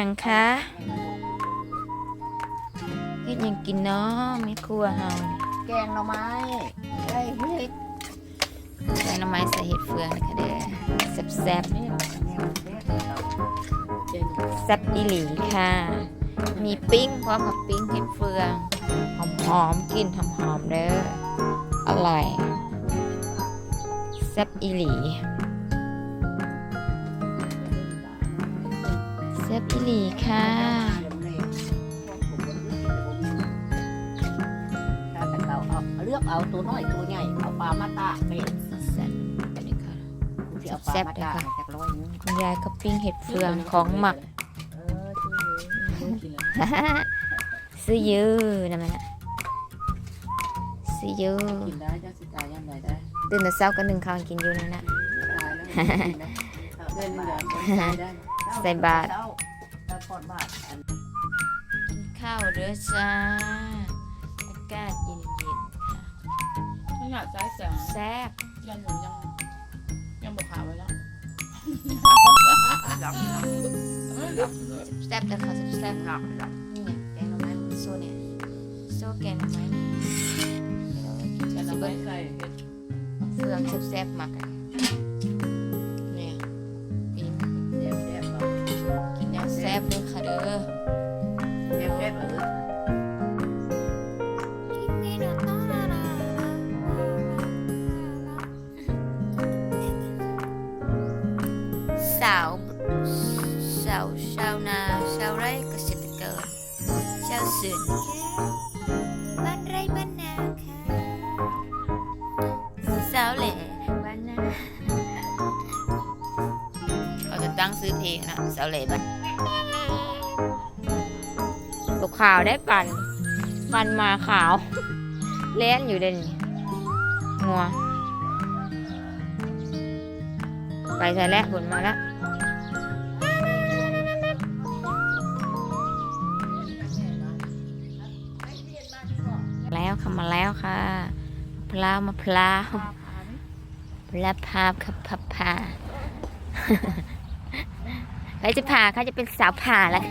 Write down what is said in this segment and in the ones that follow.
ยังคะเฮ็ดยังกินเนาะไม่ครัวเฮาแกงหน่อไม้ไอ้เฮ็ดใส่หน้ำไม้ใส่เห็ดเฟืองนะคะเด้อแซ่บนี่แนวเด็ดเราเจนๆแซ่บอีหลีค่ะ มีปิ้งพร้อมกับปิ้งเห็ดเฟืองหอมๆกลินหอมๆเด้ออร่อยแซ่บอีหลี ซ่บอีหลีค่ะถ้าแต่เราเอาเลือกเอาตัวน้อยตัวใหญ่เอาปลามาตากเป็นแซ่บอันนี้ค่ะที่เอาปลามาตากจากร้อยนึงคุณยายก็ปิ้งเห็ดเฟืองของหมักเออชื่อกินแล้วซื้อเยอะนะมันน่ะซื้อเยอะกินได้จะสิตายยังไงได้ตื่นแต่เช้าก็นึ่งข้าวกินอยู่นั่นน่ะ ตายแล้วเดินเดินใส่บาตรถ้าปอดบาทอันกินข้าวเด้อจ้าอากาศเย็นๆค่ะไม่อยากใช้แสงแซ่บยันหนูยังยังบอกขาวไว้แล้วแซ่บแต่ข้าวแซ่บๆหนักนี่ไงแกงหน่อไม้โซ่เนี่ยโซ่แกงหน่อไม้นี่เรากินแต่จะเราเบิ้ไม่ลใส่เห็ดเฟืองแซ่บๆหมักอะเนี่ย สาว สาวชาวนาชาวไร่เกษตรกรชาวสวนบ้านไร่บ้านนาค่ะสาวแหล่บ้านนาเราจะตั้งซื้อเพลงนะสาวแหล่บ้านลูกขาวได้ปันปันมาขาวเล่นอยู่เด่นงัว ไปใส่แล้วผลมาแล้วแล้วค่ะมาแล้วค่ะมะพร้าวมะพร้าวมะพร้าวพาครับพับพาใครจะผ่าใครจะเป็นสาวผ่าแล้ว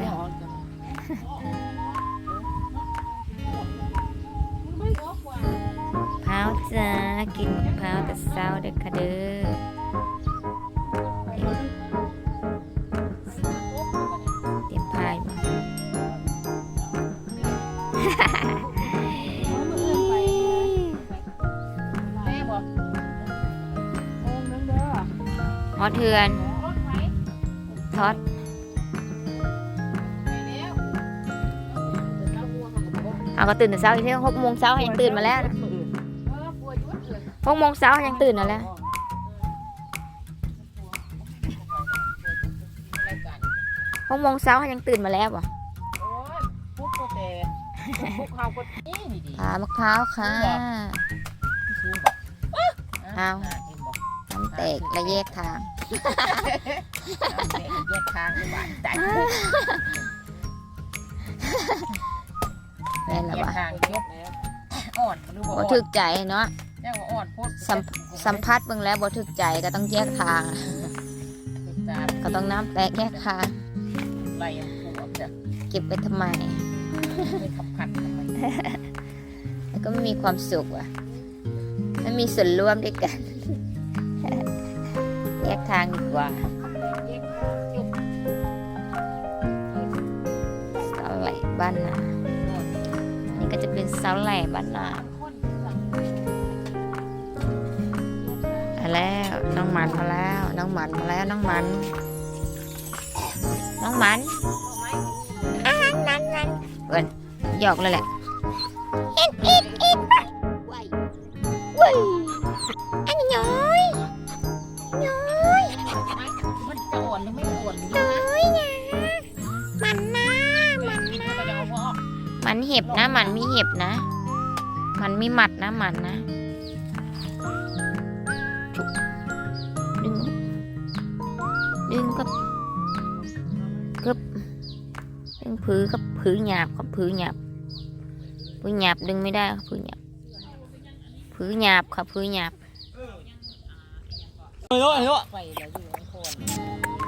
แล้ จ้ากินมะพร้าวแต่เช้าเด็กค่ะเด้อเตรียมพายมาแม่บอกโอ้นั่นเด้อหอเทือนทอดเอาก็ตื่นแต่เช้าอีกทีหกโมงเช้าให้ยังตื่นมาแล้วนะ หกโมงเช้ายังตื่นมาแล้วอะไรกันหกโมงเช้ายังตื่นมาแล้วบ่โอ้ยปุ๊บก็แต่ปุ๊บเขาก็นี่นี่ดีผ่ามะพร้าวค่ะชูบอกเอาเห็นบอกน้ำแตกและแยกทางแยกทางไปบ้านใจแม่นละแยกวะทางเยอะอ่อนรู้บ่บ่อ่อถึนกใจเนาะ สัมสัมผัสเบิ่งแล้วบ่ถึกใจก็ต้องแยกทางจานก็ต้องน้ำแตกแยกทางไรผูกจะเก็บไปทำไมไม่ขับขันทำไมแล้วก็ไม่มีความสุขว่ะไม่มีส่วนร่วมด้วยกัน แยกทางดีกว่าเสาแหล่บ้านนานี่ก็จะเป็นเสาแหล่บ้านนา แล้วน้องหมันมาแล้วน้องหมันมาแล้วน้องหมันน้องหมันอาหารนั้นนั้นเอินหยอกเลยแหละอิดอิดอิดว้ายว้ายอันนี้น้อยน้อยมันจะอ่อนหรือไม่อ่อนน้อยนะมันนะมันนะมันเห็บนะมันมีเห็บนะ มันมีหมัดนะมันนะ ดึงดึงกับกับดึงผือกับผือหยาบกับผือหยาบผือหยาบดึงไม่ได้ครับผือหยาบผือหยาบครับผือหยาบไม่รู้ไม่รู้ไปแล้วอยู่ข้างคน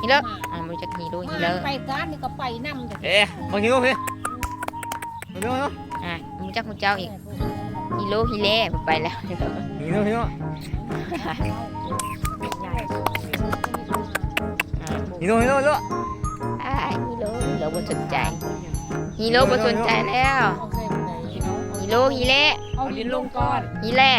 ฮีโร่อ่ารู้จักฮีโร่ฮีโร่ไปการนี่ก็ไปนำแต่เอ๊ะมาหิวพี่มาหิวหิวอ่ารู้จักคุณเจ้าอีกฮีโร่ฮีเล่ไปแล้วหิวหิ วอ่าหิวหิวหิวอ่าฮีโร่ฮีโร่บ่สนใจฮีโร่บ่สนใจแล้วเอาใส่ไปไหนฮีโร่ฮีเล่เอาดินลงก่อนฮีเล่